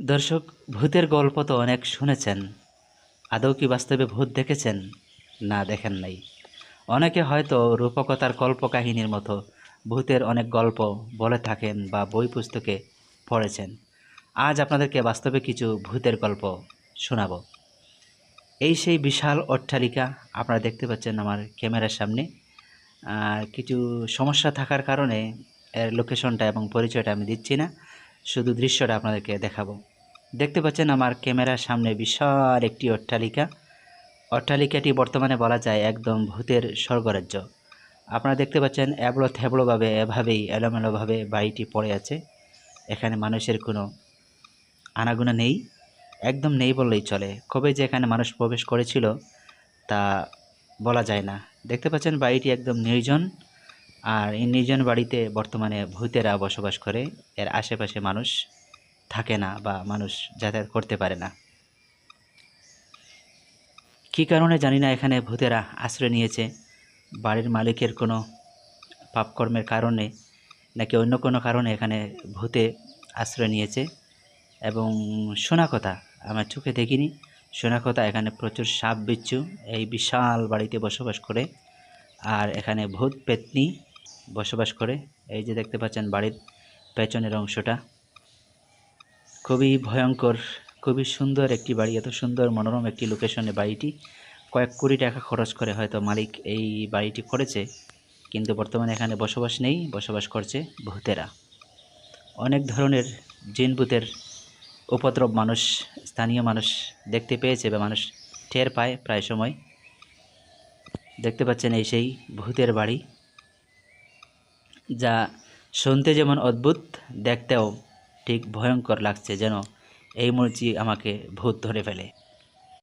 দর্শক, ভূতের গল্প তো অনেক শুনেছেন। আদৌ কি বাস্তবে ভূত দেখেছেন? না, দেখেন নাই। অনেকে হয়তো রূপকথার কল্পকাহিনীর মতো ভূতের অনেক গল্প বলে থাকেন বা বই পুস্তকে পড়েছেন। আজ আপনাদেরকে বাস্তবে কিছু ভূতের গল্প শোনাব। এই সেই বিশাল অট্টালিকা, আপনারা দেখতে পাচ্ছেন আমার ক্যামেরার সামনে। কিছু সমস্যা থাকার কারণে এর লোকেশনটা এবং পরিচয়টা আমি দিচ্ছি না, শুধু দৃশ্যটা আপনাদেরকে দেখাবো। দেখতে পাচ্ছেন আমার ক্যামেরার সামনে বিশাল একটি অট্টালিকা। অট্টালিকাটি বর্তমানে বলা যায় একদম ভূতের স্বর্গরাজ্য। আপনারা দেখতে পাচ্ছেন এবড়ো থেবড়োভাবে, এভাবেই, এলোমেলোভাবে বাড়িটি পড়ে আছে। এখানে মানুষের কোনো আনাগোনা নেই, একদম নেই বললেই চলে। কবে যে এখানে মানুষ প্রবেশ করেছিল তা বলা যায় না। দেখতে পাচ্ছেন বাড়িটি একদম নির্জন, আর এই নির্জন বাড়িতে বর্তমানে ভূতেরা বসবাস করে। এর আশেপাশে মানুষ থাকে না বা মানুষ যাতায়াত করতে পারে না। কী কারণে জানি না, এখানে ভূতেরা আশ্রয় নিয়েছে। বাড়ির মালিকের কোনো পাপকর্মের কারণে নাকি অন্য কোনো কারণে এখানে ভূতে আশ্রয় নিয়েছে। এবং শোনা কথা, আমার চোখে দেখিনি। শোনা কথা, এখানে প্রচুর সাপ বিচ্ছু, এই বিশাল বাড়িতে বসবাস করে। আর এখানে ভূত, পেতনি বসবাস করে। এই যে দেখতে পাচ্ছেন বাড়ির পেছনের অংশটা। খুবই ভয়ঙ্কর, খুবই সুন্দর একটি বাড়ি, এত সুন্দর মনোরম একটি লোকেশনে বাড়িটি। কয়েক কোটি টাকা খরচ করে হয়তো মালিক এই বাড়িটি করেছে, কিন্তু বর্তমানে এখানে বসবাস নেই, বসবাস করছে ভূতেরা। অনেক ধরনের জিন ভূতের উপদ্রব মানুষ, স্থানীয় মানুষ দেখতে পেয়েছে বা মানুষ টের পায় প্রায় সময়। দেখতে পাচ্ছেন এই সেই ভূতের বাড়ি, যা শুনতে যেমন অদ্ভুত, দেখতেও ঠিক ভয়ঙ্কর লাগছে যেন এই মরিচি আমাকে ভূত ধরে ফেলে।